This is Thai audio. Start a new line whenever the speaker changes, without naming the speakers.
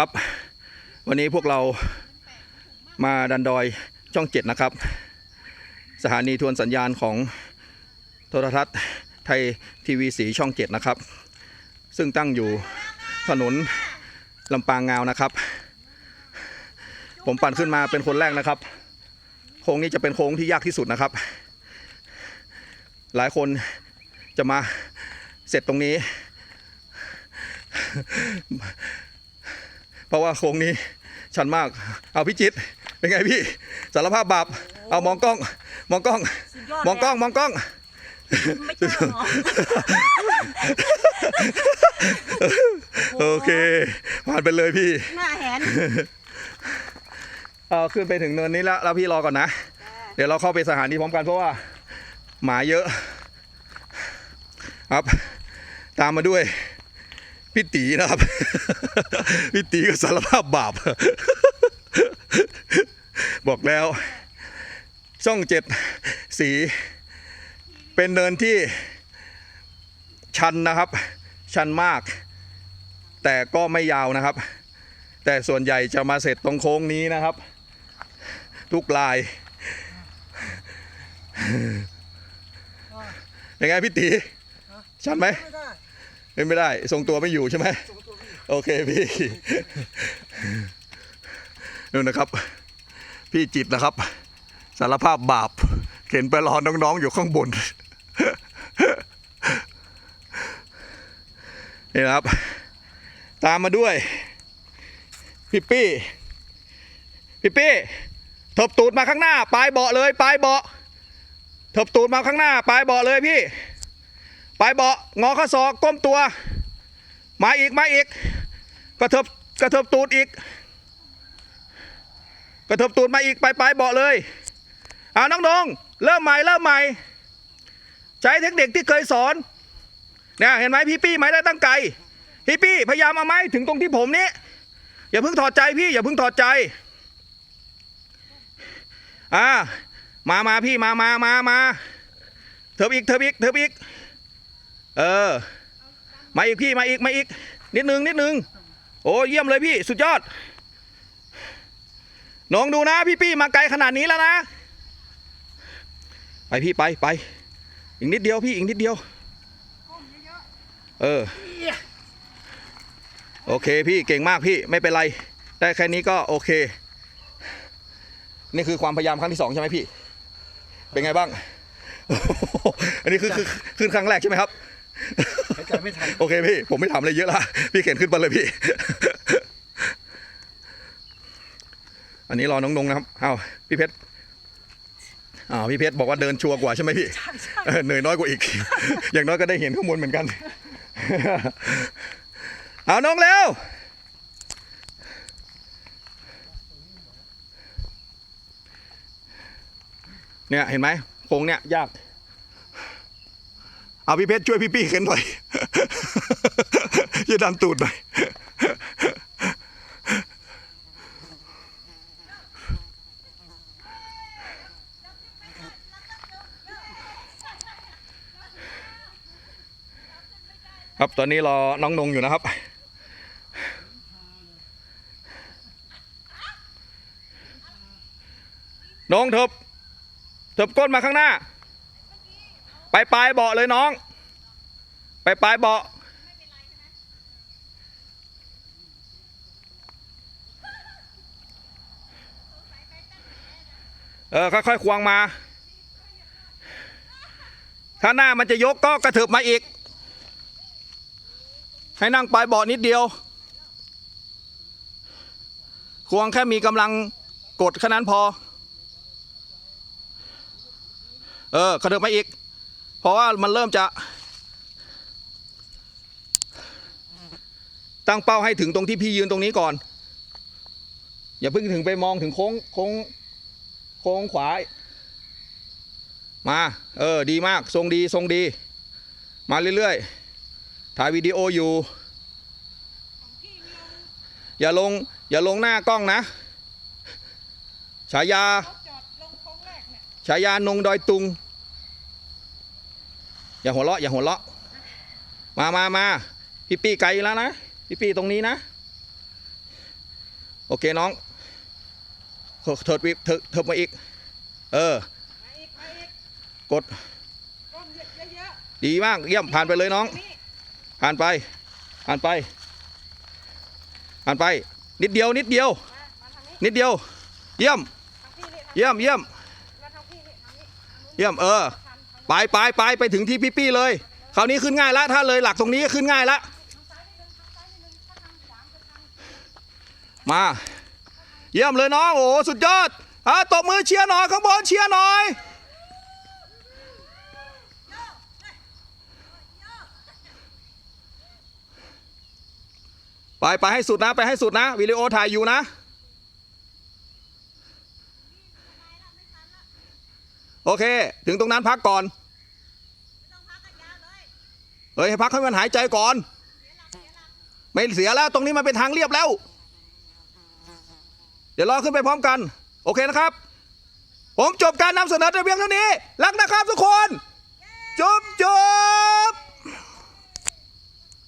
ครับ วันนี้พวกเรามาดันดอยช่องเจ็ดนะครับ สถานีทวนสัญญาณของโทรทัศน์ไทยทีวีสีช่องเจ็ดนะครับ ซึ่งตั้งอยู่ถนนลำปางงาวนะครับ ผมปั่นขึ้นมาเป็นคนแรกนะครับ โค้งนี้จะเป็นโค้งที่ยากที่สุดนะครับ หลายคนจะมาเสร็จตรงนี้ ราะว่าโค้งนี้ชันมาก เอาพี่จิตรเป็นไงพี่สารภาพบาปเอามองกล้อง มองกล้อง
สุดยอด
มองกล้องมองกล้อง
ไม่กล้าหรอ
โอเคผ่านไปเลยพี่
หน้าแหน
เอาขึ้นไปถึงเนินนี้แล้วแล้วพี่รอก่อนนะ เดี๋ยวเราเข้าไปสถานีพร้อมกันเพราะว่า หมาเยอะ ครับ ตามมาด้วย พี่ตีนะครับ พี่ตีก็สารภาพบาป บอกแล้ว ช่องเจ็ดสี เป็นเนินที่ชันนะครับ ชันมาก แต่ก็ไม่ยาวนะครับ แต่ส่วนใหญ่จะมาเสร็จตรงโค้งนี้นะครับ ทุกลายยังไงพี่ตีชันไหม เป็นไม่ได้ ทรงตัวไม่อยู่ใช่ไหมโอเคพี่นู่นนะครับ พี่จิตนะครับ สารภาพบาป เข็นไปรอน้องๆอยู่ข้างบนนี่นะครับ ตามมาด้วยพี่ปี้พี่ปี้ทบตูดมาข้างหน้า ปลายเบาะเลย ปลายเบาะทบตูดมาข้างหน้า ปลายเบาะเลยพี่ ปลายเบาะงอข้อศอกก้มตัว มาอีกมาอีก กระเทิบกระเทิบตูดอีก กระเทิบตูดมาอีกไปปลายเบาะเลยเอาน้องนงเริ่มใหม่เริ่มใหม่ ใช้เทคนิคที่เคยสอนเนี่ยเห็นไหมพี่ปี้ไม้ได้ตั้งไกลพี่ปี้พยายามเอาไม้ถึงตรงที่ผมนี้อย่าเพิ่งถอดใจพี่อย่าเพิ่งถอดใจอ่ามามาพี่มามามามาเถิบอีกเถิบอีกเถิบอีก เออ มาอีกพี่มาอีกมาอีก นิดนึงนิดนึง โอ้เยี่ยมเลยพี่สุดยอดน้องดูนะพี่ปี้มาไกลขนาดนี้แล้วนะ ไปพี่ไปไป อีกนิดเดียวพี่อีกนิดเดียว เออ โอเคพี่เก่งมากพี่ไม่เป็นไร ได้แค่นี้ก็โอเค นี่คือความพยายามครั้งที่สองใช่ไหมพี่ เป็นไงบ้าง อันนี้คือคือขึ้นครั้งแรกใช่ไหมครับ
หายใจไม่ทัน
โอเคพี่ ผมไม่ทำอะไรเยอะละพี่เข็นขึ้นไปเลยพี่ อันนี้รอน้องนงนะครับอ้าวพี่เพชรอ้าวพี่เพชรบอกว่าเดินชัวร์กว่าใช่ไหมพี่เออเหนื่อยน้อยกว่าอีก อย่างน้อยก็ได้เห็นข้างบนเหมือนกัน เอาน้องเร็วเนี่ยเห็นไหมโค้งเนี่ยยาก เอาพี่เพชรช่วยพี่ปี้เข็นหน่อยช่วยดันตูดหน่อยครับตอนนี้รอน้องนงอยู่นะครับ น้องเถิบเถิบก้นมาข้างหน้า ไปปลายเบาะเลยน้อง ไปปลายเบาะเออค่อยๆควงมา ถ้าหน้ามันจะยกก็กระเถิบมาอีก ให้นั่งปลายเบาะนิดเดียว ควงแค่มีกำลังกดแค่นั้นพอ เออกระเถิบมาอีก เพราะว่ามันเริ่มจะ ตั้งเป้าให้ถึงตรงที่พี่ยืนตรงนี้ก่อน อย่าเพิ่งถึงไปมองถึงโค้งโค้งโค้งขวา มา เออ ดีมาก ทรงดี ทรงดี มาเรื่อยๆ ถ่ายวิดีโออยู่ อย่าลง อย่าลงหน้ากล้องนะ ฉายา ฉายานงดอยตุง อย่าหัวเราะอย่าหัวเราะมามามาพี่ปี้ไกลแล้วนะพี่ปี้ตรงนี้นะ โอเคน้องเถิดวิบเถิดเถิดมาอีก เออ
ก
ดดีมากเยี่ยมผ่านไปเลยน้อง ผ่านไป ผ่านไป ผ่านไป นิดเดียว นิดเดียว
นิ
ดเดียว เยี่ยม เยี่ยมเยี่ยมเยี่ยมเออ ไปไปไปไปถึงที่พี่ปี้เลย คราวนี้ขึ้นง่ายละถ้าเลยหลักตรงนี้ขึ้นง่ายละ
ซ้ว
มาเยี่ยมเลยน้องโอ้สุดยอดอะตบมือเชียร์หน่อยข้างบนเชียร์หน่อยไปไปให้สุดนะไปให้สุดนะวิดีโอถ่ายอยู่นะ โอเค ถึงตรงนั้นพักก่อนเฮ้ยให้พักให้มันหายใจก่อน ไม่เสียแล้วตรงนี้มันเป็นทางเรียบแล้ว เดี๋ยวรอขึ้นไปพร้อมกัน โอเคนะครับ ผมจบการนำเสนอแต่เพีงเท่านี้ รักนะครับทุกคน จบจบ